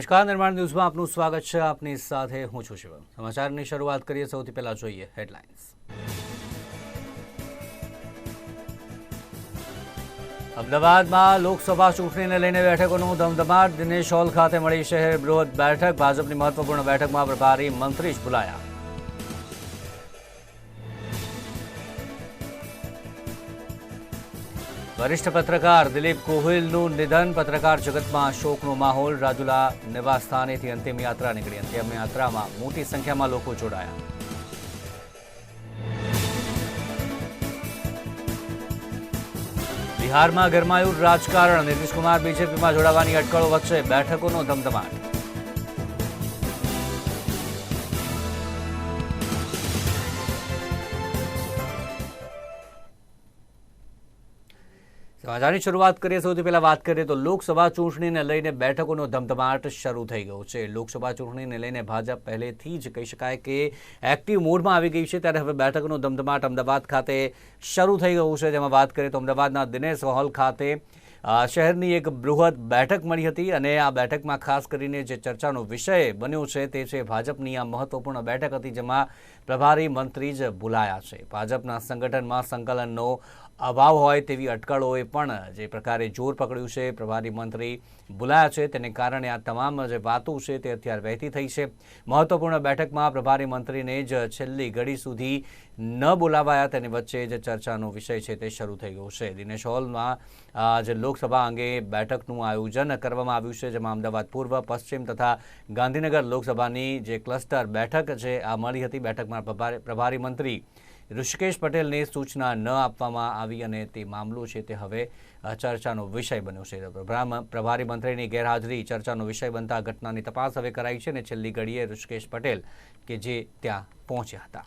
નમસ્કાર, નિર્માણ ન્યૂઝમાં આપનું સ્વાગત છે. આપની સાથે હું છું શિવમ. સમાચારની શરૂઆત કરીએ. સૌથી પહેલા જોઈએ હેડલાઇન્સ. અમદાવાદમાં લોકસભા ચૂંટણીને લઈને બેઠકોનું ધમધમાટ. દિનેશ હોલ ખાતે મળી શહેર બૃહદ બેઠક. ભાજપની મહત્વપૂર્ણ બેઠકમાં પ્રભારી મંત્રી જ ભૂલાયા વરિષ્ઠ પત્રકાર દિલીપ કોહિલનું નિધન. પત્રકાર જગતમાં શોકનો માહોલ. રાજુલા નિવાસસ્થાનેથી અંતિમ યાત્રા નીકળી અંતિમ યાત્રામાં મોટી સંખ્યામાં લોકો જોડાયા. બિહારમાં ગરમાયું રાજકારણ. નીતિશકુમાર બીજેપીમાં જોડાવાની અટકળો વચ્ચે બેઠકોનો ધમધમાટ. સમાચારની શરૂઆત કરીએ, સૌથી પહેલાં વાત કરીએ તો લોકસભા ચૂંટણીને લઈને બેઠકોનો ધમધમાટ શરૂ થઈ ગયો છે. લોકસભા ચૂંટણીને લઈને ભાજપ પહેલેથી જ કહી શકાય કે એક્ટિવ મોડમાં આવી ગઈ છે, ત્યારે હવે બેઠકનો ધમધમાટ અમદાવાદ ખાતે શરૂ થઈ ગયું છે. જેમાં વાત કરીએ તો અમદાવાદના દિનેશ હોલ ખાતે શહેરની એક બૃહદ બેઠક મળી હતી અને આ બેઠકમાં ખાસ કરીને જે ચર્ચાનો વિષય બન્યો છે તે છે ભાજપની આ મહત્વપૂર્ણ બેઠક હતી, જેમાં પ્રભારી મંત્રી જ બોલાયા છે. ભાજપના સંગઠનમાં સંકલનનો અભાવ હોય તેવી અટકળોએ પણ જે પ્રકારે જોર પકડ્યું છે, પ્રભારી મંત્રી બોલાયા છે, તેને કારણે આ તમામ જે વાતો છે તે અત્યારે વહેતી થઈ છે. મહત્વપૂર્ણ બેઠકમાં પ્રભારી મંત્રીને જ છેલ્લી ઘડી સુધી ન બોલાવાયા, તેની વચ્ચે જે ચર્ચાનો વિષય છે તે શરૂ થઈ ગયો છે. દિનેશ હોલમાં જે લોકસભા અંગે બેઠકનું આયોજન કરવામાં આવ્યું છે, જેમાં અમદાવાદ પૂર્વ, પશ્ચિમ તથા ગાંધીનગર લોકસભાની જે ક્લસ્ટર બેઠક છે, આ મળી હતી. બેઠકમાં પ્રભારી મંત્રી ઋષિકેશ પટેલને સૂચના ન આપવામાં આવી અને તે મામલો છે તે હવે ચર્ચાનો વિષય બન્યો છે. પ્રભારી મંત્રીની ગેરહાજરી, ચર્ચાનો વિષય બનતા ઘટનાની તપાસ હવે કરાઈ છે અને છેલ્લી ઘડીએ ઋષિકેશ પટેલ કે જે ત્યાં પહોંચ્યા હતા.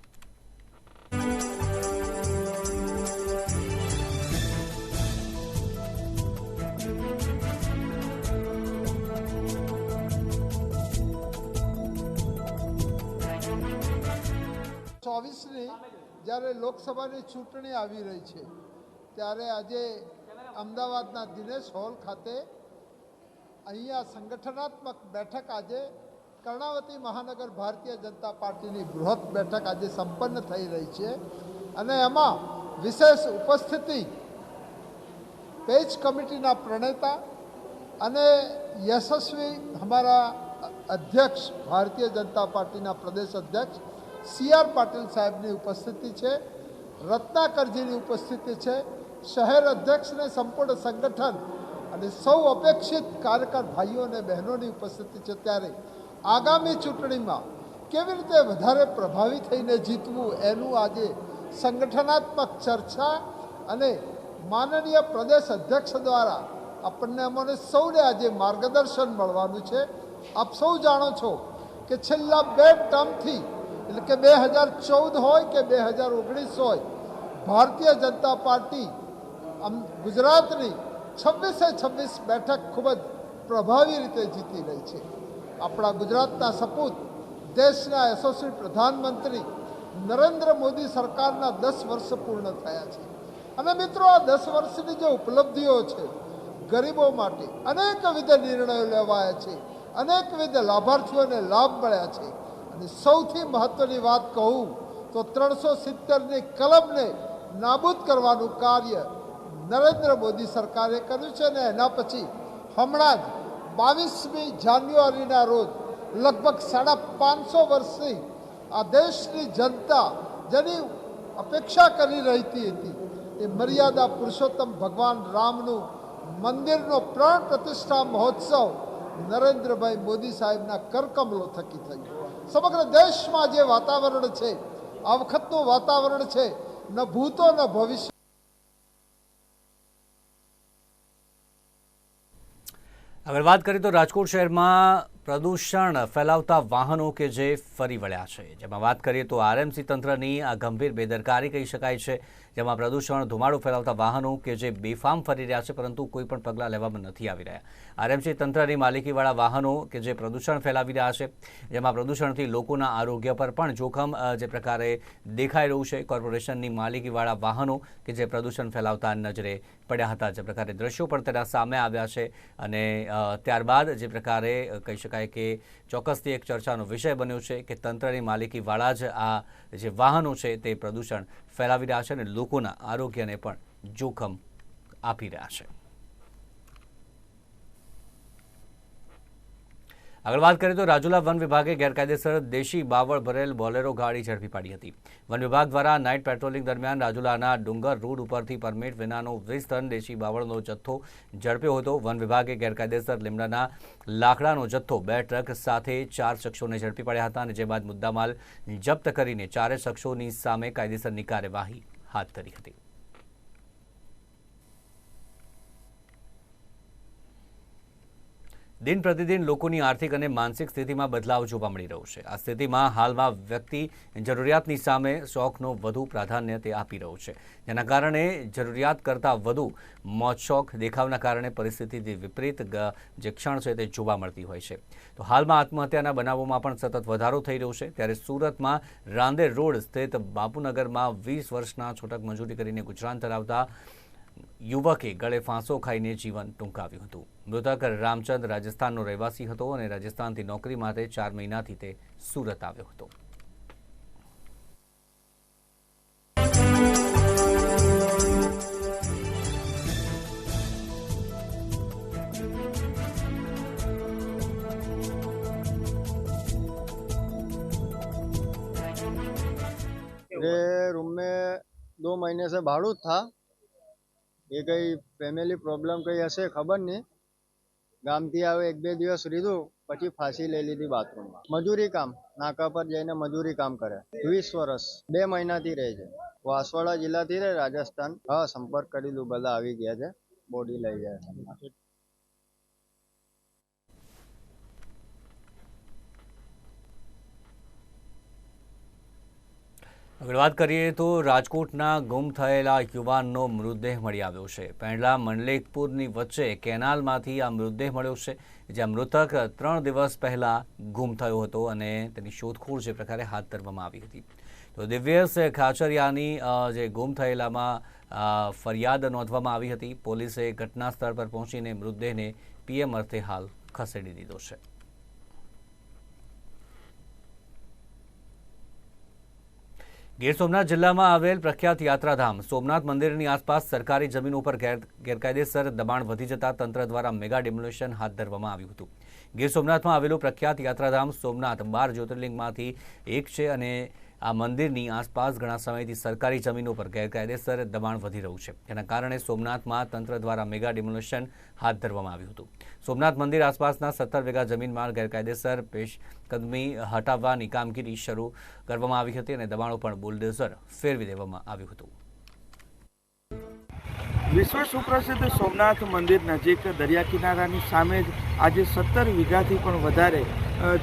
ચોવીસની જ્યારે લોકસભાની ચૂંટણી આવી રહી છે, ત્યારે આજે અમદાવાદના દિનેશ હોલ ખાતે અહીંયા સંગઠનાત્મક બેઠક આજે કર્ણાવતી મહાનગર ભારતીય જનતા પાર્ટીની બૃહદ બેઠક આજે સંપન્ન થઈ રહી છે. અને એમાં વિશેષ ઉપસ્થિતિ પેજ કમિટીના પ્રણેતા અને યશસ્વી હમારા અધ્યક્ષ, ભારતીય જનતા પાર્ટીના પ્રદેશ અધ્યક્ષ સી આર પાટીલ સાહેબની ઉપસ્થિતિ છે રત્નાકરજીની ઉપસ્થિતિ છે, શહેર અધ્યક્ષને સંપૂર્ણ સંગઠન અને સૌ અપેક્ષિત કાર્યકર ભાઈઓ અને બહેનોની ઉપસ્થિતિ છે ત્યારે આગામી ચૂંટણીમાં કેવી રીતે વધારે પ્રભાવી થઈને જીતવું એનું આજે સંગઠનાત્મક ચર્ચા અને માનનીય પ્રદેશ અધ્યક્ષ દ્વારા આપણને અમને સૌને આજે માર્ગદર્શન મળવાનું છે. આપ સૌ જાણો છો કે છેલ્લા બે ટર્મથી એટલે કે બે હજાર ચૌદ હોય કે બે હજાર ઓગણીસ હોય, ભારતીય જનતા પાર્ટી ગુજરાતની છવ્વીસે છવ્વીસ બેઠક ખૂબ જ પ્રભાવી રીતે જીતી રહી છે. આપણા ગુજરાતના સપૂત, દેશના એસોસિએટ પ્રધાનમંત્રી નરેન્દ્ર મોદી સરકારના દસ વર્ષ પૂર્ણ થયા છે. અને મિત્રો, આ દસ વર્ષની જે ઉપલબ્ધિઓ છે, ગરીબો માટે અનેકવિધ નિર્ણયો લેવાયા છે, અનેકવિધ લાભાર્થીઓને લાભ મળ્યા છે. અને સૌથી મહત્વની વાત કહું, તો ત્રણસો સિત્તેરની કલમને નાબૂદ કરવાનું કાર્ય નરેન્દ્ર મોદી સરકારે કર્યું છે ને એના પછી હમણાં જ બાવીસમી જાન્યુઆરીના રોજ લગભગ સાડા પાંચસો વર્ષથી આ દેશની જનતા જેની અપેક્ષા કરી રહેતી હતી એ મર્યાદા પુરુષોત્તમ ભગવાન રામનું મંદિરનો પ્રાણ પ્રતિષ્ઠા મહોત્સવ નરેન્દ્રભાઈ મોદી સાહેબના કરકમલો થકી થયું સમગ્ર દેશમાં જે વાતાવરણ છે, આ વખતનું વાતાવરણ છે, ન ભૂતો ન ભવિષ્ય. આગળ વાત કરીએ તો રાજકોટ શહેરમાં પ્રદૂષણ ફેલાવતા વાહનો કે જે ફરી વળ્યા છે. જેમાં વાત કરીએ તો આરએમસી તંત્રની આ ગંભીર બેદરકારી કહી શકાય છે જેમાં પ્રદૂષણ, ધુમાડો ફેલાવતા વાહનો કે જે બેફામ ફરી રહ્યા છે, પરંતુ કોઈ પણ પગલાં લેવામાં નથી આવી રહ્યા. આરએમસી તંત્રની માલિકીવાળા વાહનો કે જે પ્રદૂષણ ફેલાવી રહ્યા છે, જેમાં પ્રદૂષણથી લોકોના આરોગ્ય પર પણ જોખમ જે પ્રકારે દેખાઈ રહ્યું છે, કોર્પોરેશનની માલિકીવાળા વાહનો કે જે પ્રદૂષણ ફેલાવતા નજરે પડ્યા હતા. જે પ્રકારે દ્રશ્યો પણ તેના સામે આવ્યા છે અને ત્યારબાદ જે પ્રકારે કહી શકાય કે ચોક્કસથી એક ચર્ચાનો વિષય બન્યો છે કે તંત્રની માલિકીવાળા જ આ જે વાહનો છે તે પ્રદૂષણ ફેલાવી રહ્યા છે અને લોકોના આરોગ્યને પણ જોખમ આપી રહ્યા છે. આગળ વાત કરીએ તો રાજુલા વન વિભાગે ગેરકાયદેસર દેશી બાવળ ભરેલ બોલેરો ગાડી ઝડપી પાડી હતી. વન વિભાગ દ્વારા નાઇટ પેટ્રોલિંગ દરમિયાન રાજુલાના ડુંગર રોડ ઉપરથી પરમિટ વિનાનો વીસ ટન દેશી બાવળનો જથ્થો ઝડપ્યો હતો. વન વિભાગે ગેરકાયદેસર લીમડાના લાકડાનો જથ્થો બે ટ્રક સાથે ચાર શખ્સોને ઝડપી પડ્યા હતા અને જે બાદ મુદ્દામાલ જપ્ત કરીને ચારે શખ્સોની સામે કાયદેસરની કાર્યવાહી હાથ ધરી હતી. દિન પ્રતિદિન લોકોની આર્થિક અને માનસિક સ્થિતિમાં બદલાવ જોવા મળી રહ્યો છે. આ સ્થિતિમાં હાલમાં વ્યક્તિ જરૂરિયાતની સામે શોખનો વધુ પ્રાધાન્ય તે આપી રહ્યો છે. જેના કારણે જરૂરિયાત કરતાં વધુ મોજ શોખ દેખાવના કારણે પરિસ્થિતિથી વિપરીત જે ક્ષણ છે તે જોવા મળતી હોય છે. તો હાલમાં આત્મહત્યાના બનાવોમાં પણ સતત વધારો થઈ રહ્યો છે. ત્યારે સુરતમાં રાંદેર રોડ સ્થિત બાપુનગરમાં વીસ વર્ષના છોટક મજૂરી કરીને ગુજરાન ધરાવતા યુવકે ગળે ફાંસો ખાઈને જીવન ટૂંકાવ્યું હતું મૃતક રામચંદ રાજસ્થાનનો રહેવાસી હતો અને રાજસ્થાનથી નોકરી માટે ચાર મહિનાથી તે સુરત આવ્યો હતો मेरे रूम में दो महीने से भाड़ू था એ કઈ ફેમિલી પ્રોબ્લેમ કઈ હશે ખબર નહીં. ગામથી આવે એક બે દિવસ રીધું, પછી ફાંસી લઈ લીધી બાથરૂમમાં. મજૂરી કામ, નાકા પર જઈને મજૂરી કામ કરે. વીસ વર્ષ, બે મહિનાથી રહે છે. વાસવાડા જિલ્લાથી રહે, રાજસ્થાન. હા, સંપર્ક કરી દઉં બધા આવી ગયા છે. બોડી લઈ જાય આગળ વાત કરીએ તો રાજકોટના ગુમ થયેલા યુવાનનો મૃતદેહ મળી આવ્યો છે. પહેલાં મંડલેકપુરની વચ્ચે કેનાલમાંથી આ મૃતદેહ મળ્યો છે, જ્યાં મૃતક ત્રણ દિવસ પહેલાં ગુમ થયો હતો અને તેની શોધખોળ જે પ્રકારે હાથ ધરવામાં આવી હતી. તો દિવ્યેશ ખાચરિયાની જે ગુમ થયેલામાં ફરિયાદ નોંધવામાં આવી હતી. પોલીસે ઘટના સ્થળ પર પહોંચીને મૃતદેહને પીએમ અર્થે હાલ ખસેડી દીધો છે. ગીર સોમનાથ જિલ્લામાં આવેલ પ્રખ્યાત યાત્રાધામ સોમનાથ મંદિરની આસપાસ સરકારી જમીન ઉપર ગેર ગેરકાયદેસર દબાણ વધી જતા તંત્ર દ્વારા મેગા ડિમોલેશન હાથ ધરવામાં આવ્યું હતું. ગીર સોમનાથમાં આવેલું પ્રખ્યાત યાત્રાધામ સોમનાથ બાર જ્યોતિર્લિંગમાંથી એક છે અને આ મંદિરની આસપાસ ઘણા સમયથી સરકારી જમીનો પર ગેરકાયદેસર દબાણ વધી રહ્યું છે. જેના કારણે સોમનાથમાં તંત્ર દ્વારા મેગા ડિમોલેશન હાથ ધરવામાં આવ્યું હતું. સોમનાથ મંદિર આસપાસના સત્તર વીઘા જમીનમાં ગેરકાયદેસર પેશકદમી હટાવવાની કામગીરી શરૂ કરવામાં આવી હતી અને દબાણો પણ બુલડોઝર ફેરવી દેવામાં આવ્યું હતું. વિશ્વ સુપ્રસિદ્ધ સોમનાથ મંદિર નજીક દરિયા કિનારાની સામે જ આજે સત્તર વીઘાથી પણ વધારે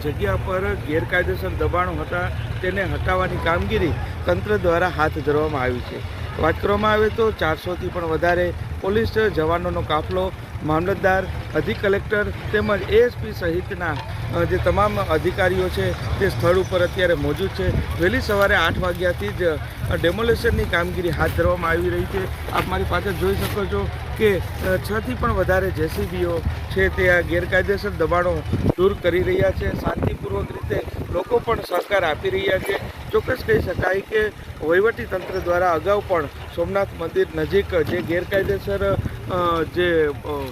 જગ્યા પર ગેરકાયદેસર દબાણો હતા, તેને હટાવવાની કામગીરી તંત્ર દ્વારા હાથ ધરવામાં આવી છે. વાત કરવામાં આવે તો ચારસોથી પણ વધારે પોલીસ જવાનોનો કાફલો, મામલતદાર, અધિક કલેક્ટર તેમજ એએસપી સહિતના જે તમામ અધિકારીઓ છે તે સ્થળ ઉપર અત્યારે મોજૂદ છે. વહેલી સવારે આઠ વાગ્યાથી જ ડેમોલેશનની કામગીરી હાથ ધરવામાં આવી રહી છે. આપ મારી પાછળ જોઈ શકો છો કે છથી પણ વધારે જેસીબીઓ છે તે આ ગેરકાયદેસર દબાણો દૂર કરી રહ્યા છે. શાંતિપૂર્વક રીતે લોકો પણ સહકાર આપી રહ્યા છે. ચોક્કસ કહી શકાય કે વહીવટી તંત્ર દ્વારા અગાઉ પણ સોમનાથ મંદિર નજીક જે ગેરકાયદેસર જે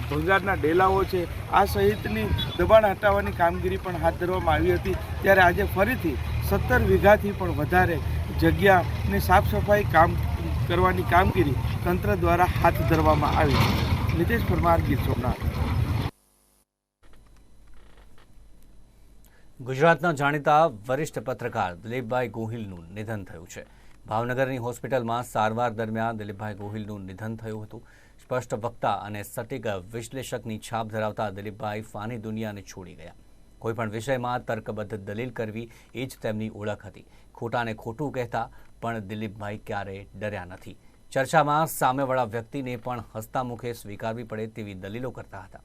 ભંગારના ડેલાઓ છે, આ સહિતની દબાણ હટાવવાની કામગીરી પણ હાથ ધરવામાં આવી હતી. ત્યારે આજે ફરીથી સત્તર વીઘાથી પણ વધારે જગ્યાની સાફ સફાઈ કામ કરવાની કામગીરી તંત્ર દ્વારા હાથ ધરવામાં આવી નિતેશ પરમાર, ગીર સોમનાથ. ગુજરાતના જાણીતા વરિષ્ઠ પત્રકાર દિલીપભાઈ ગોહિલનું નિધન થયું છે. ભાવનગરની હોસ્પિટલમાં સારવાર દરમિયાન દિલીપભાઈ ગોહિલનું નિધન થયું હતું. સ્પષ્ટ વક્તા અને સટીક વિશ્લેષકની છાપ ધરાવતા દિલીપભાઈ ફાની દુનિયાને છોડી ગયા. કોઈપણ વિષયમાં તર્કબદ્ધ દલીલ કરવી એ જ તેમની ઓળખ હતી. ખોટાને ખોટું કહેતા પણ દિલીપભાઈ ક્યારેય ડર્યા નથી. ચર્ચામાં સામેવાળા વ્યક્તિને પણ હસતા મુખે સ્વીકારવી પડે તેવી દલીલો કરતા હતા.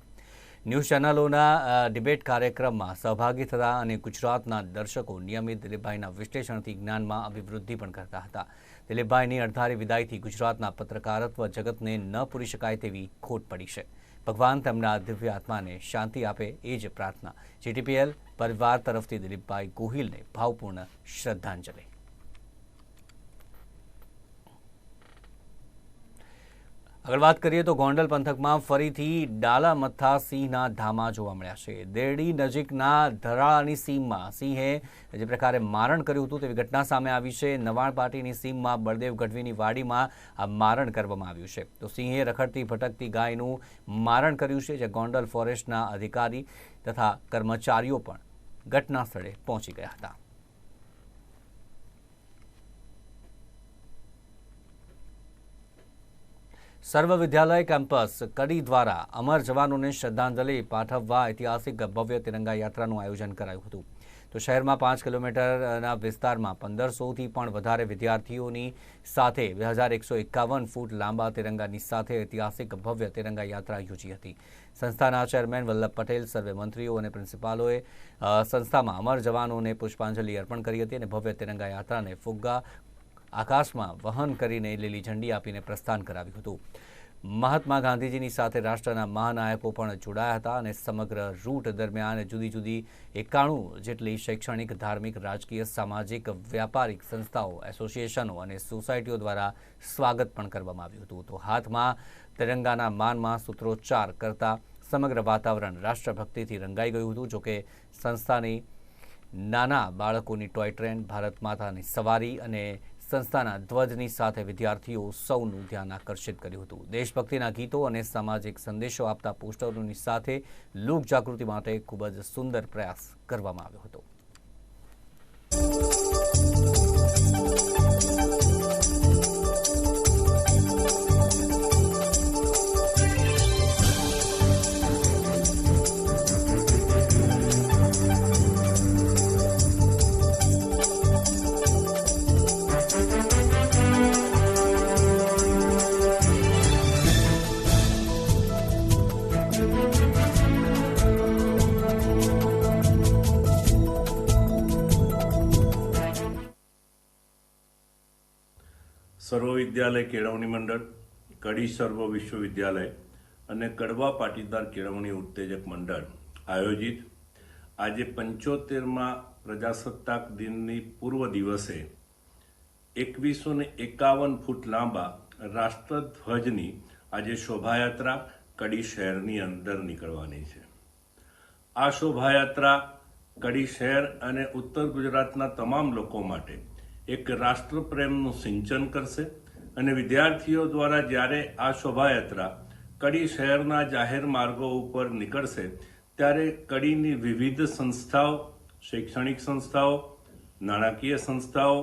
ન્યૂઝ ચેનલોના ડિબેટ કાર્યક્રમમાં સહભાગી થતા અને ગુજરાતના દર્શકો નિયમિત દિલીપભાઈના વિશ્લેષણથી જ્ઞાનમાં અભિવૃદ્ધિ પણ કરતા હતા. દિલીપભાઈની અડધારી વિદાયથી ગુજરાતના પત્રકારત્વ જગતને ન પૂરી શકાય તેવી ખોટ પડી છે. ભગવાન તેમના દિવ્ય આત્માને શાંતિ આપે એ જ પ્રાર્થના. જીટીપીએલ પરિવાર તરફથી દિલીપભાઈ ગોહિલને ભાવપૂર્ણ શ્રદ્ધાંજલિ. આગળ વાત કરીએ તો ગોંડલ પંથકમાં ફરીથી ડાલા મથા સિંહના ધામા જોવા મળ્યા છે. દેરડી નજીકના ધરાળાની સીમમાં સિંહે જે પ્રકારે મારણ કર્યું હતું તેવી ઘટના સામે આવી છે. નવાણ પાટીની સીમમાં બળદેવ ગઢવીની વાડીમાં આ મારણ કરવામાં આવ્યું છે. તો સિંહે રખડતી ભટકતી ગાયનું મારણ કર્યું છે, જે ગોંડલ ફોરેસ્ટના અધિકારી તથા કર્મચારીઓ પણ ઘટના સ્થળે પહોંચી ગયા હતા. સર્વ વિદ્યાલય કેમ્પસ કડી દ્વારા અમર જવાનોને શ્રદ્ધાંજલિ પાઠવવા ઐતિહાસિક ભવ્ય તિરંગા યાત્રાનું આયોજન કરાયું હતું. તો શહેરમાં પાંચ કિલોમીટરના વિસ્તારમાં પંદરસોથી પણ વધારે વિદ્યાર્થીઓની સાથે બે હજાર એકસો એકાવન ફૂટ લાંબા તિરંગાની સાથે ઐતિહાસિક ભવ્ય તિરંગા યાત્રા યોજી હતી. સંસ્થાના ચેરમેન વલ્લભ પટેલ, સર્વે મંત્રીઓ અને પ્રિન્સિપાલોએ સંસ્થામાં અમર જવાનોને પુષ્પાંજલિ અર્પણ કરી હતી અને ભવ્ય તિરંગા યાત્રાને ફુગ્ગા આકાશમાં વહન કરીને લીલી ઝંડી આપીને પ્રસ્થાન કરાવ્યું હતું. મહાત્મા ગાંધીજીની સાથે રાષ્ટ્રના મહાનાયકો પણ જોડાયા હતા અને સમગ્ર રૂટ દરમિયાન જુદી જુદી એકાણું જેટલી શૈક્ષણિક, ધાર્મિક, રાજકીય, સામાજિક, વ્યાપારિક સંસ્થાઓ, એસોસિએશનો અને સોસાયટીઓ દ્વારા સ્વાગત પણ કરવામાં આવ્યું હતું. તો હાથમાં તિરંગાના માનમાં સૂત્રોચ્ચાર કરતા સમગ્ર વાતાવરણ રાષ્ટ્રભક્તિથી રંગાઈ ગયું હતું. જોકે સંસ્થાની નાના બાળકોની ટોય ટ્રેન, ભારત માતાની સવારી અને સંસ્થાના ધ્વજની સાથે વિદ્યાર્થીઓ સૌનું ધ્યાન આકર્ષિત કર્યું હતું. દેશભક્તિના ગીતો અને સામાજિક સંદેશો આપતા પોસ્ટરોની સાથે લોક જાગૃતિ માટે ખૂબ જ સુંદર પ્રયાસ કરવામાં આવ્યો હતો. સર્વ વિદ્યાલય કેળવણી મંડળ, કડી સર્વ વિશ્વવિદ્યાલય અને કડવા પાટીદાર કેળવણી ઉત્તેજક મંડળ આયોજિત. આજે પંચોતેરમાં પ્રજાસત્તાક દિનની પૂર્વ દિવસે એકવીસો ને એકાવન ફૂટ લાંબા રાષ્ટ્રધ્વજની આજે શોભાયાત્રા કડી શહેરની અંદર નીકળવાની છે. આ શોભાયાત્રા કડી શહેર અને ઉત્તર ગુજરાતના તમામ લોકો માટે એક રાષ્ટ્રપ્રેમનું સિંચન કરશે અને વિદ્યાર્થીઓ દ્વારા જ્યારે આ શોભાયાત્રા કડી શહેરના જાહેર માર્ગો ઉપર નીકળશે, ત્યારે કડીની વિવિધ સંસ્થાઓ, શૈક્ષણિક સંસ્થાઓ, નાણાકીય સંસ્થાઓ,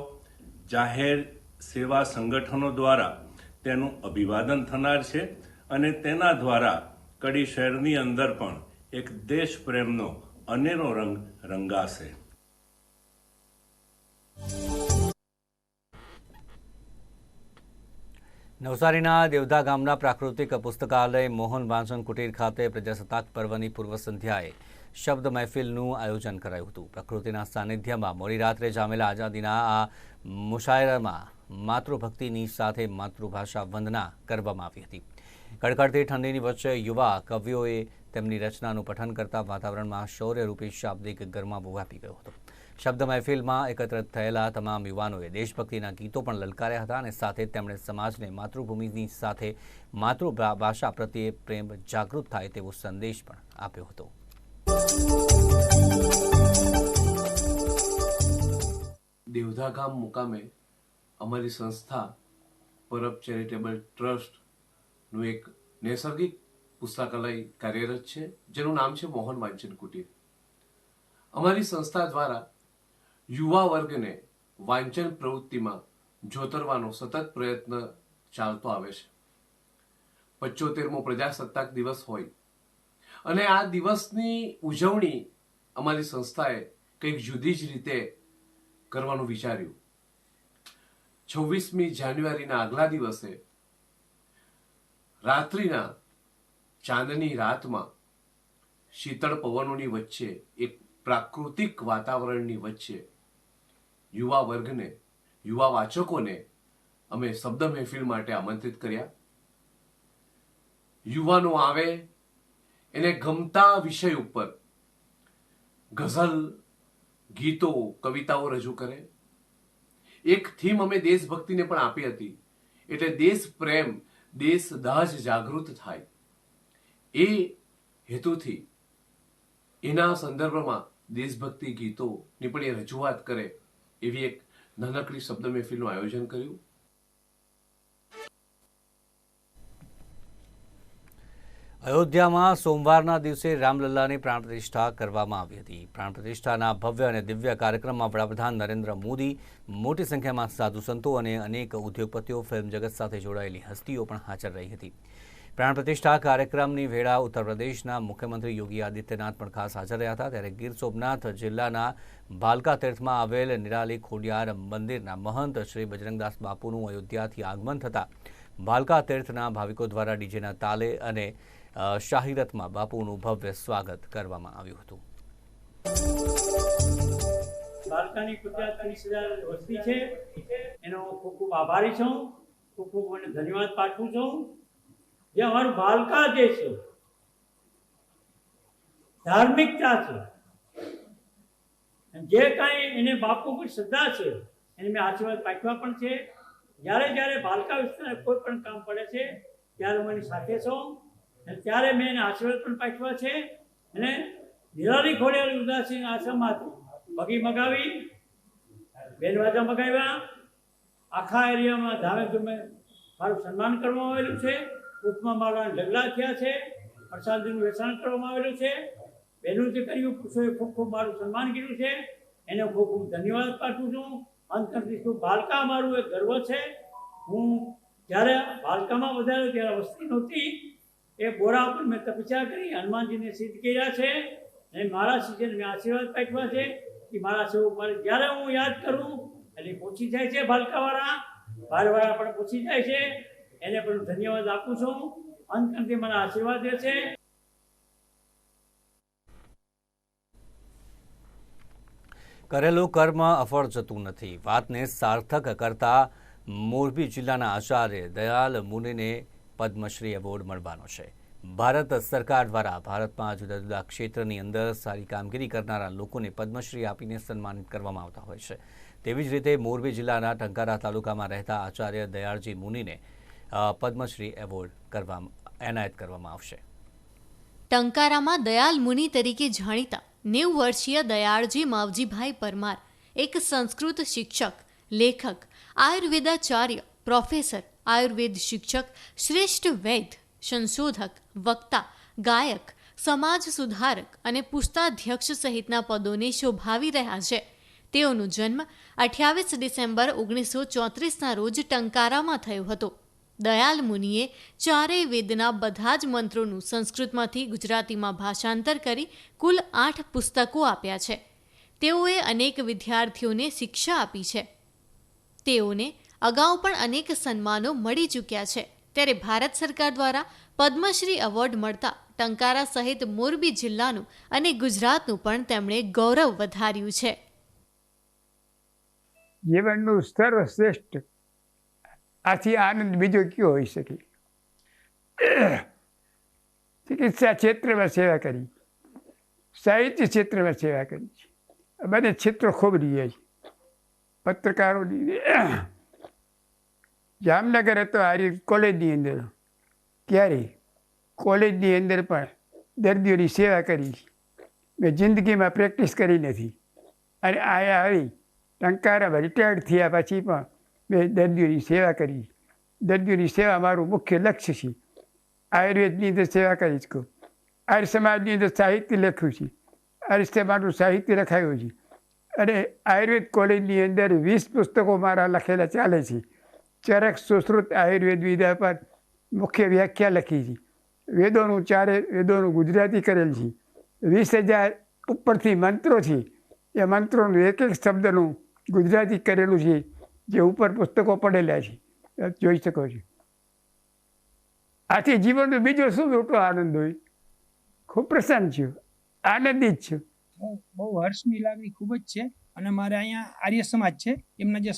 જાહેર સેવા સંગઠનો દ્વારા તેનું અભિવાદન થનાર છે અને તેના દ્વારા કડી શહેરની અંદર પણ એક દેશ પ્રેમનો અનેરો રંગ રંગાશે. નવસારીના દેવધા ગામના પ્રાકૃતિક પુસ્તકાલય મોહન વાંચન કુટીર ખાતે પ્રજાસત્તાક પર્વની પૂર્વ સંધ્યાએ શબ્દ મહેફિલનું આયોજન કરાયું હતું. પ્રકૃતિના સાનિધ્યમાં મોડી રાત્રે જામેલા આઝાદીના આ મુશાયરામાં માતૃભક્તિની સાથે માતૃભાષા વંદના કરવામાં આવી હતી. કડકડતી ઠંડીની વચ્ચે યુવા કવિઓએ તેમની રચનાનું પઠન કરતા વાતાવરણમાં શૌર્યરૂપી શાબ્દિક ગરમાવો વ્યાપી ગયો હતો. શબ્દ મહેફિલમાં એકત્રિત થયેલા તમામ યુવાનોએ દેશભક્તિના ગીતો પણ લલકાર્યા હતા અને સાથે તેમણે સમાજને માતૃભૂમિની સાથે માતૃભાષા પ્રત્યે પ્રેમ જાગૃત થાય તેવો સંદેશ પણ આપ્યો હતો. દેવધા ગામ મુકામે અમારી સંસ્થા પરબ ચેરિટેબલ ટ્રસ્ટનું એક નૈસર્ગિક પુસ્તકાલય કાર્યરત છે, જેનું નામ છે મોહન વાંચન કુટીર. અમારી સંસ્થા દ્વારા યુવા વર્ગને વાંચન પ્રવૃત્તિમાં જોતરવાનો સતત પ્રયત્ન ચાલતો આવે છે. પચોતેરમો પ્રજાસત્તાક દિવસ હોય અને આ દિવસની ઉજવણી અમારી સંસ્થાએ કંઈક જુદી જ રીતે કરવાનું વિચાર્યું. છવ્વીસમી જાન્યુઆરીના આગલા દિવસે રાત્રિના ચાંદની રાતમાં શીતળ પવનોની વચ્ચે, એક પ્રાકૃતિક વાતાવરણની વચ્ચે યુવા વર્ગને, યુવા વાચકોને અમે શબ્દ મહેફિલ માટે આમંત્રિત કર્યા. યુવાનો આવે, એને ગમતા વિષય ઉપર ગઝલ, ગીતો, કવિતાઓ રજૂ કરે. એક થીમ અમે દેશભક્તિને પણ આપી હતી, એટલે દેશ પ્રેમ, દેશ દાજ જાગૃત થાય. એ હેતુથી એના સંદર્ભમાં દેશભક્તિ ગીતોની પણ એ રજૂઆત કરે એવી એક નાનકડી શબ્દ મહેફિલનું આયોજન કર્યું? અયોધ્યામાં સોમવારના દિવસે રામલલ્લાની પ્રાણ પ્રતિષ્ઠા કરવામાં આવી હતી. પ્રાણ પ્રતિષ્ઠાના ભવ્ય અને દિવ્ય કાર્યક્રમમાં વડાપ્રધાન નરેન્દ્ર મોદી, મોટી સંખ્યામાં સાધુ સંતો અને અનેક ઉદ્યોગપતિઓ ફિલ્મ જગત સાથે જોડાયેલી હસ્તીઓ પણ હાજર રહી હતી. પ્રાણ પ્રતિષ્ઠા કાર્યક્રમની વેળા ઉત્તર પ્રદેશના મુખ્યમંત્રી યોગી આદિત્યનાથ પણ ખાસ હાજર રહ્યા હતા. ત્યારે ગીર સોમનાથ જિલ્લાના ભાલકા તીર્થમાં આવેલ નિરાલી ખોડિયાર મંદિરના મહંત શ્રી બજરંગદાસ બાપુનું અયોધ્યાથી આગમન થતાં ભાલકા તીર્થના ભાવિકો દ્વારા ડીજેના તાલે અને અ, બાપુનું ભવ્ય સ્વાગત કરવામાં આવ્યું હતું. બાલકાની પચાસ ત્રીસ હજાર વસ્તી છે. એનો ખૂબ ખૂબ આભારી છું. ખૂબ ખૂબ મને ધન્યવાદ પાઠવું છું. જે અમારું બાલકા જે છે ધાર્મિકતા છે. જે કાંઈ એને બાપુ પર શ્રદ્ધા છે, એને મેં આશીર્વાદ પાઠવા પણ છે. જ્યારે જ્યારે બાલકા વિસ્તારને કોઈ પણ કામ પડે છે, ત્યારે હું એની સાથે છું. અને ત્યારે મેં એને આશીર્વાદ પણ પાઠવા છે. અને નિરાલી ખોડિયાર ઉદાસી આશ્રમમાંથી બગી મગાવી બેનવાજા મગાવ્યા. આખા એરિયામાં ધામે ધૂમે મારું સન્માન કરવામાં આવેલું છે. ઉપમા મારા ઢગલા થયા છે પ્રસાદીનું વેચાણ કરવામાં આવેલું છે. બહેનું જે કર્યું, પુરુષોએ ખૂબ ખૂબ મારું સન્માન કર્યું છે. એને ખૂબ ખૂબ ધન્યવાદ પાઠવું છું. અંતરથી શું બાલકા મારું એક ગર્વ છે. હું જ્યારે બાલકામાં વધાર્યો ત્યારે વસ્તી નહોતી. એ બોરા ઉપર મેં તપસ્યા કરી, હનુમાનજીને સિદ્ધ કર્યા છે. અને મારા શિષ્યને મેં આશીર્વાદ પાઠવા છે કે મારા સેવક મારે જ્યારે હું યાદ કરું, એટલે પહોંચી જાય છે ભાલકાવાળા ભારવાળા પણ પહોંચી જાય છે. એને પણ ધન્યવાદ આપું છું. અંતથી મને આશીર્વાદ દે છે. કરેલું કર્મ અફળ જતું નથી. વાતને સાર્થક કરતા મોરબી જિલ્લાના આચાર્ય દયાલ મુનિને પદ્મશ્રી એવોર્ડ મળવાનો છે. ભારત સરકાર દ્વારા ભારતમાં જુદા જુદા ક્ષેત્રની અંદર સારી કામગીરી કરનારા લોકોને પદ્મશ્રી આપીને સન્માનિત કરવામાં આવતા હોય છે. તેવી જ રીતે મોરબી જિલ્લાના ટંકારા તાલુકામાં રહેતા આચાર્ય દયાળજી મુનિને પદ્મશ્રી એવોર્ડ કરવામાં, એનાયત કરવામાં આવશે. ટંકારામાં દયાલ મુનિ તરીકે જાણીતા નેવ વર્ષીય દયાળજી માવજીભાઈ પરમાર, એક સંસ્કૃત શિક્ષક, લેખક, આયુર્વેદાચાર્ય, પ્રોફેસર, આયુર્વેદ શિક્ષક, શ્રેષ્ઠ વૈદ સંશોધક, વક્તા, ગાયક, સમાજ સુધારક અને પુસ્તાધ્યક્ષ સહિતના પદોને શોભાવી રહ્યા છે. તેઓનો જન્મ અઠ્યાવીસ ડિસેમ્બર ઓગણીસો ચોત્રીસના રોજ ટંકારામાં થયો હતો. દયાલ મુનિએ ચારેય વેદના બધા જ મંત્રોનું સંસ્કૃતમાંથી ગુજરાતીમાં ભાષાંતર કરી કુલ આઠ પુસ્તકો આપ્યા છે. તેઓએ અનેક વિદ્યાર્થીઓને શિક્ષા આપી છે. તેઓને અગાઉ પણ અનેક સન્માનો મળી ચૂક્યા છે. ત્યારે ભારત સરકાર દ્વારા પદ્મશ્રી એવોર્ડ મળતા ટંકારા સહિત મોરબી જિલ્લાનું અને ગુજરાતનું પણ તેમણે ગૌરવ વધાર્યું છે. જીવનનું સર્વશ્રેષ્ઠ આથી આનંદ બીજો કયો હોઈ શકે? ચિકિત્સા ક્ષેત્રમાં સેવા કરી. સાહિત્ય ક્ષેત્રમાં સેવા કરી છે. બધા ક્ષેત્રો ખૂબ રહ્યા છે. પત્રકારોની જામનગર હતો આર્ય કોલેજની અંદર. ત્યારે કોલેજની અંદર પણ દર્દીઓની સેવા કરી મેં જિંદગીમાં પ્રેક્ટિસ કરી નથી. અને આયા આવી ટંકારામાં રિટાયર્ડ થયા પછી પણ મેં દર્દીઓની સેવા કરી. દર્દીઓની સેવા મારું મુખ્ય લક્ષ્ય છે. આયુર્વેદની અંદર સેવા કરી છું આર્ય સમાજની અંદર સાહિત્ય લખ્યું છે. આર્ય સમાજનું સાહિત્ય લખાયું છે. અને આયુર્વેદ કોલેજની અંદર વીસ પુસ્તકો મારા લખેલા ચાલે છે. ચરક સુશ્રુત આયુર્વેદ વિદ્યા પર મુખ્ય વ્યાખ્યા લખી છે. વેદોનું ચારે વેદોનું ગુજરાતી કરેલ છે. વીસ હજાર ઉપરથી મંત્રો છે. એ મંત્રોનું એક એક શબ્દનું ગુજરાતી કરેલું છે. જે ઉપર પુસ્તકો પડેલા છે. જોઈ શકો છો. આથી જીવનનો બીજો શું મોટો આનંદ હોય? ખૂબ પ્રસન્ન છું. આનંદિત છું. બહુ હર્ષની લાગણી ખૂબ જ છે. અને મારે અહીંયા આર્ય સમાજ છે. એમના જે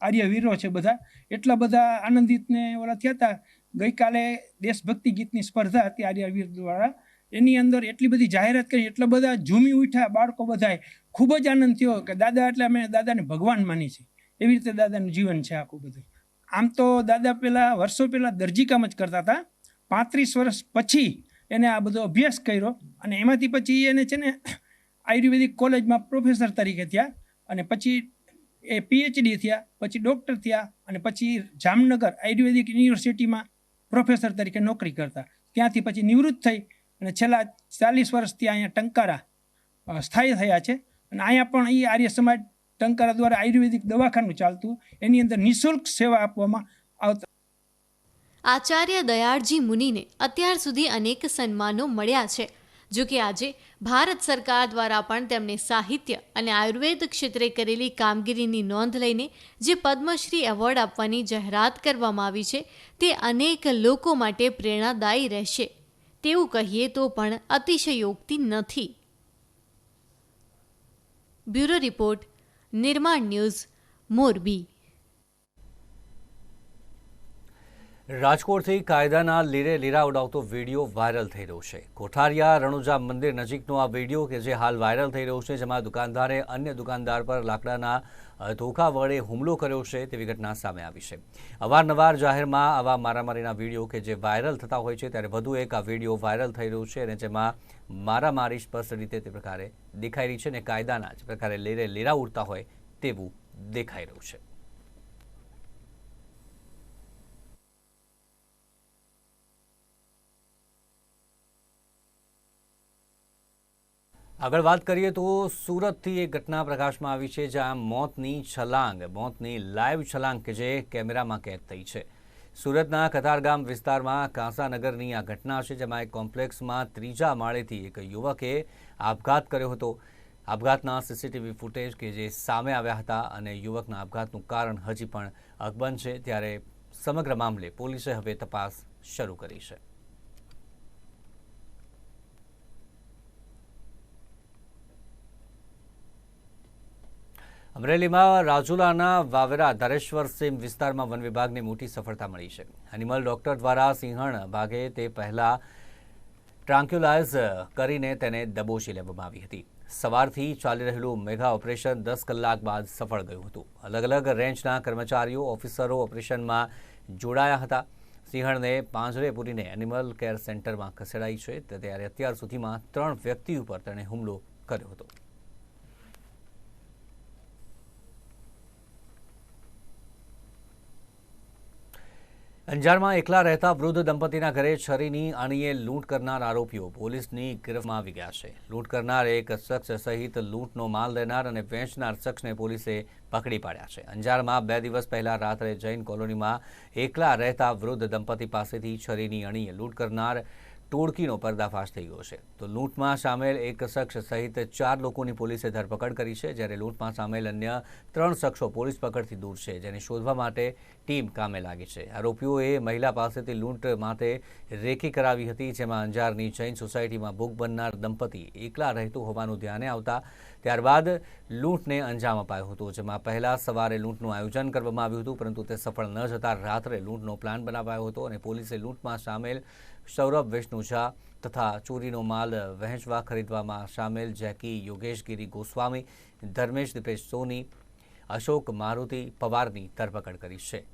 આર્ય વીરો છે બધા, એટલા બધા આનંદિત ને ઓલા થયા હતા. ગઈકાલે દેશભક્તિ ગીતની સ્પર્ધા હતી આર્ય વીર દ્વારા. એની અંદર એટલી બધી જાહેરાત કરી, એટલા બધા ઝૂમી ઉઠ્યા બાળકો બધાએ. ખૂબ જ આનંદ થયો કે દાદા એટલે અમે દાદાને ભગવાન માની છે. એવી રીતે દાદાનું જીવન છે આખું બધું. આમ તો દાદા પહેલાં વર્ષો પહેલાં દરજી કામ જ કરતા હતા. પાંત્રીસ વર્ષ પછી એને આ બધો અભ્યાસ કર્યો અને એમાંથી પછી એને છે ને આયુર્વેદિક કોલેજમાં પ્રોફેસર તરીકે થયા અને પછી એ પીએચડી થયા, પછી ડૉક્ટર થયા અને પછી જામનગર આયુર્વેદિક યુનિવર્સિટીમાં પ્રોફેસર તરીકે નોકરી કરતા. ત્યાંથી પછી નિવૃત્ત થઈ અને છેલ્લા ચાલીસ વર્ષથી અહીંયા ટંકારા સ્થાયી થયા છે. અને અહીંયા પણ એ આર્ય સમાજ ટંકારા દ્વારા આયુર્વેદિક દવાખાનું ચાલતું, એની અંદર નિઃશુલ્ક સેવા આપવામાં આવતા. આચાર્ય દયાળજી મુનિને અત્યાર સુધી અનેક સન્માનો મળ્યા છે. જો કે આજે ભારત સરકાર દ્વારા પણ તેમને સાહિત્ય અને આયુર્વેદ ક્ષેત્રે કરેલી કામગીરીની નોંધ લઈને જે પદ્મશ્રી એવોર્ડ આપવાની જાહેરાત કરવામાં આવી છે, તે અનેક લોકો માટે પ્રેરણાદાયી રહેશે. તેવું કહીએ તો પણ અતિશયોક્તિ નથી. બ્યુરો રિપોર્ટ નિર્માણ ન્યૂઝ મોરબી રાજકોટથી કાયદાના લીરે લીરા ઉડાવતો વીડિયો વાયરલ થઈ રહ્યો છે. કોઠારિયા રણુજા મંદિર નજીકનો આ વીડિયો કે જે હાલ વાયરલ થઈ રહ્યો છે, જેમાં દુકાનદારે અન્ય દુકાનદાર પર લાકડાના ધોખા વડે હુમલો કર્યો છે તેવી ઘટના સામે આવી છે. અવારનવાર જાહેરમાં આવા મારામારીના વીડિયો કે જે વાયરલ થતા હોય છે ત્યારે વધુ એક આ વીડિયો વાયરલ થઈ રહ્યો છે અને જેમાં મારામારી સ્પષ્ટ રીતે તે પ્રકારે દેખાઈ રહી છે અને કાયદાના જે પ્રકારે લીરે લીરા ઉડતા હોય તેવું દેખાઈ રહ્યું છે. આગળ વાત કરીએ તો સુરતથી એક ઘટના પ્રકાશમાં આવી છે જ્યાં મોતની છલાંગ, મોતની લાઈવ છલાંગ કે જે કેમેરામાં કેદ થઈ છે. સુરતના કતારગામ વિસ્તારમાં કાંસાનગરની આ ઘટના છે જેમાં એક કોમ્પ્લેક્સમાં ત્રીજા માળેથી એક યુવકે આપઘાત કર્યો હતો. આપઘાતના સીસીટીવી ફૂટેજ કે જે સામે આવ્યા હતા અને યુવકના આપઘાતનું કારણ હજી પણ અકબંધ છે. ત્યારે સમગ્ર મામલે પોલીસે હવે તપાસ શરૂ કરી છે. અમરેલીમાં રાજુલાના વાવેરા ધારેશ્વર સીમ વિસ્તારમાં વન વિભાગને મોટી સફળતા મળી છે. એનિમલ ડોક્ટર દ્વારા સિંહણ ભાગે તે પહેલા ટ્રાન્ક્યુલાઇઝ કરીને તેને દબોચી લેવામાં આવી હતી. સવારથી ચાલી રહેલું મેગા ઓપરેશન દસ કલાક બાદ સફળ ગયું હતું. અલગ અલગ રેન્જના કર્મચારીઓ, ઓફિસરો ઓપરેશનમાં જોડાયા હતા. સિંહણને પાંજરે પૂરીને એનિમલ કેર સેન્ટરમાં ખસેડાઈ છે. ત્યારે અત્યાર સુધીમાં ત્રણ વ્યક્તિ ઉપર તેણે હુમલો કર્યો હતો. અંજારમાં એકલા રહેતા વૃદ્ધ દંપતીના ઘરે છરીની અણીએ લૂંટ કરનાર આરોપીઓ પોલીસની ગિરફમાં આવી ગયા છે. લૂંટ કરનાર એક શખ્સ સહિત લૂંટનો માલ લેનાર અને વેચનાર શખ્સને પોલીસે પકડી પાડ્યા છે. અંજારમાં બે દિવસ પહેલા રાત્રે જૈન કોલોનીમાં એકલા રહેતા વૃદ્ધ દંપતી પાસેથી છરીની અણીએ લૂંટ કરનાર ટોળકીનો પર્દાફાશ થઈ ગયો છે. તો લૂંટમાં સામેલ એક શખ્સ સહિત ચાર લોકોની પોલીસે ધરપકડ કરી છે, જ્યારે લૂંટમાં સામેલ અન્ય ત્રણ શખ્સો પોલીસ પકડથી દૂર છે, જેને શોધવા માટે ટીમ કામે લાગી છે. આરોપીઓએ મહિલા પાસેથી લૂંટ માટે રેકી કરાવી હતી, જેમાં અંજારની જૈન સોસાયટીમાં ભૂખ બનનાર દંપતી એકલા રહેતું હોવાનું ધ્યાને આવતા ત્યારબાદ લૂંટને અંજામ અપાયો હતો, જેમાં પહેલા સવારે લૂંટનું આયોજન કરવામાં આવ્યું હતું, પરંતુ તે સફળ ન જતા રાત્રે લૂંટનો પ્લાન બનાવાયો હતો અને પોલીસે લૂંટમાં સામેલ સૌરભ વિષ્ણુ ઝા તથા ચોરીનો માલ વહેંચવા ખરીદવામાં સામેલ જેકી યોગેશગીરી ગોસ્વામી, ધર્મેશ દીપેશ સોની, અશોક મારુતિ પવારની ધરપકડ કરી છે.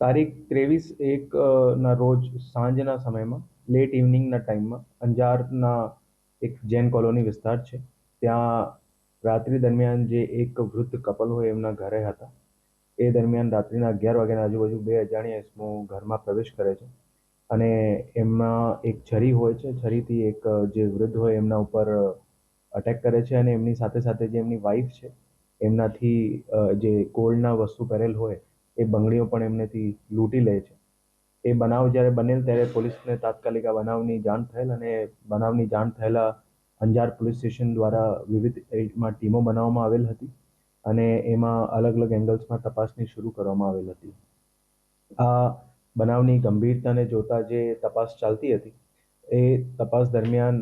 તારીખ ત્રેવીસ એક ના રોજ સાંજના સમયમાં લેટ ઇવનિંગના ટાઈમમાં અંજારના એક જૈન કોલોની વિસ્તાર છે. ત્યાં રાત્રિ દરમિયાન જે એક વૃદ્ધ કપલ હોય એમના ઘરે હતા. એ દરમિયાન રાત્રિના અગિયાર વાગ્યાના આજુબાજુ બે અજાણ્યા ઇસમો ઘરમાં પ્રવેશ કરે છે. અને એમના એક છરી હોય છે. છરીથી એક જે વૃદ્ધ હોય એમના ઉપર અટેક કરે છે અને એમની સાથે સાથે જે એમની વાઈફ છે, એમનાથી જે ગોલ્ડના વસ્તુ પહેરેલ હોય એ બંગડીઓ પણ એમનેથી લૂંટી લે છે. એ બનાવ જ્યારે બનેલ ત્યારે પોલીસને તાત્કાલિક આ બનાવની જાણ થયેલ અને બનાવની જાણ થયેલા અંજાર પોલીસ સ્ટેશન દ્વારા વિવિધ એમાં ટીમો બનાવવામાં આવેલ હતી અને એમાં અલગ અલગ એંગલ્સમાં તપાસની શરૂ કરવામાં આવેલ હતી. આ બનાવની ગંભીરતાને જોતા જે તપાસ ચાલતી હતી, એ તપાસ દરમિયાન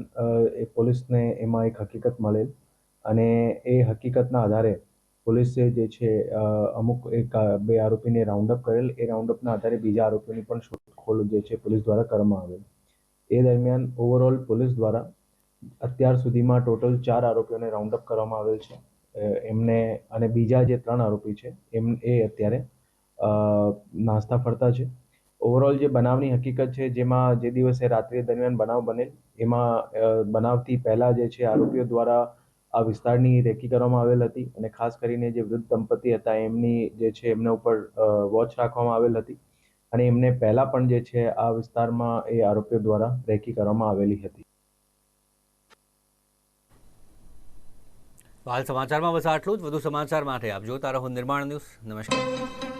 એ પોલીસને એમાં એક હકીકત મળેલ અને એ હકીકતના આધારે પોલીસે જે છે અમુક એક બે આરોપીને રાઉન્ડ અપ કરેલ. એ રાઉન્ડ અપના આધારે બીજા આરોપીની પણ શોધખોળ જે છે, પોલીસ દ્વારા કરવામાં આવેલ. એ દરમિયાન ઓવરઓલ પોલીસ દ્વારા અત્યાર સુધીમાં ટોટલ ચાર આરોપીઓને રાઉન્ડ અપ કરવામાં આવેલ છે. એમને અને બીજા જે ત્રણ આરોપી છે, એમ, એ અત્યારે નાસ્તા ફરતા છે. ઓવરઓલ જે બનાવની હકીકત છે, જેમાં જે દિવસે રાત્રિ દરમિયાન બનાવ બનેલ, એમાં બનાવથી પહેલાં જે છે, આરોપીઓ દ્વારા આ વિસ્તારની રેકી કરવામાં આવેલ હતી અને ખાસ કરીને જે વૃદ્ધ દંપતી હતા, એમની જે છે, એમના ઉપર વોચ રાખવામાં આવેલ હતી અને એમને પહેલા પણ જે છે, આ વિસ્તારમાં એ આરોપીઓ દ્વારા રેકી કરવામાં આવેલી હતી. હાલ સમાચારમાં બસ આટલું જ. વધુ સમાચાર માટે આપ જોતા રહો નિર્માણ ન્યૂઝ. નમસ્કાર.